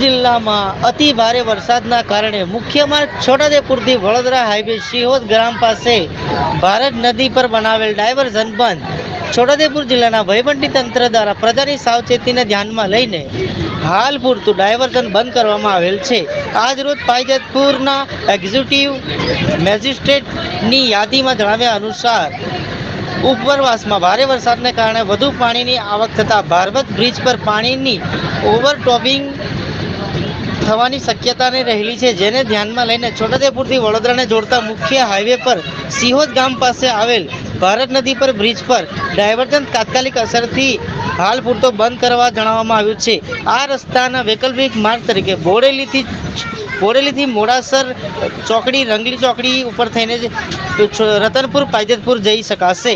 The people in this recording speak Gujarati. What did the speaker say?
જિલ્લામાં અતિ ભારે વરસાદના કારણે મુખ્ય માર્ગ છોટાદેપુરથી વડોદરા હાઈવે સિહોદ ગ્રામ પાસે ભારત નદી પર બનાવેલ ડાયવર્ઝન બંધ. છોટાદેપુર જિલ્લાના વહીવટી તંત્ર દ્વારા પ્રજાની સાવચેતીને ધ્યાનમાં લઈને હાલ પૂરતું ડાયવર્ઝન બંધ કરવામાં આવેલ છે. આજ રોજ પાઈજતપુરના એક્ઝિક્યુટિવ મેજિસ્ટ્રેટની યાદીમાં જણાવ્યા અનુસાર, ઉપરવાસમાં ભારે વરસાદને કારણે વધુ પાણીની આવક થતાં ભારવત બ્રિજ પર પાણીની ઓવરટોપિંગ થવાની શક્યતાને રહેલી છે, જેને ધ્યાનમાં લઈને છોટાદેપુરથી વડોદરાને જોડતા મુખ્ય હાઈવે પર સિહોદ ગામ પાસે આવેલ ભારત નદી પર બ્રિજ પર ડાયવર્જન તાત્કાલિક અસરથી હાલ પૂરતો બંધ કરવા જણાવવામાં આવ્યું છે. આ રસ્તાના વૈકલ્પિક માર્ગ તરીકે બોડેલીથી બોરેલીથી મોડાસર ચોકડી, રંગલી ચોકડી ઉપર થઈને રતનપુર, પાયજતપુર જઈ શકાશે.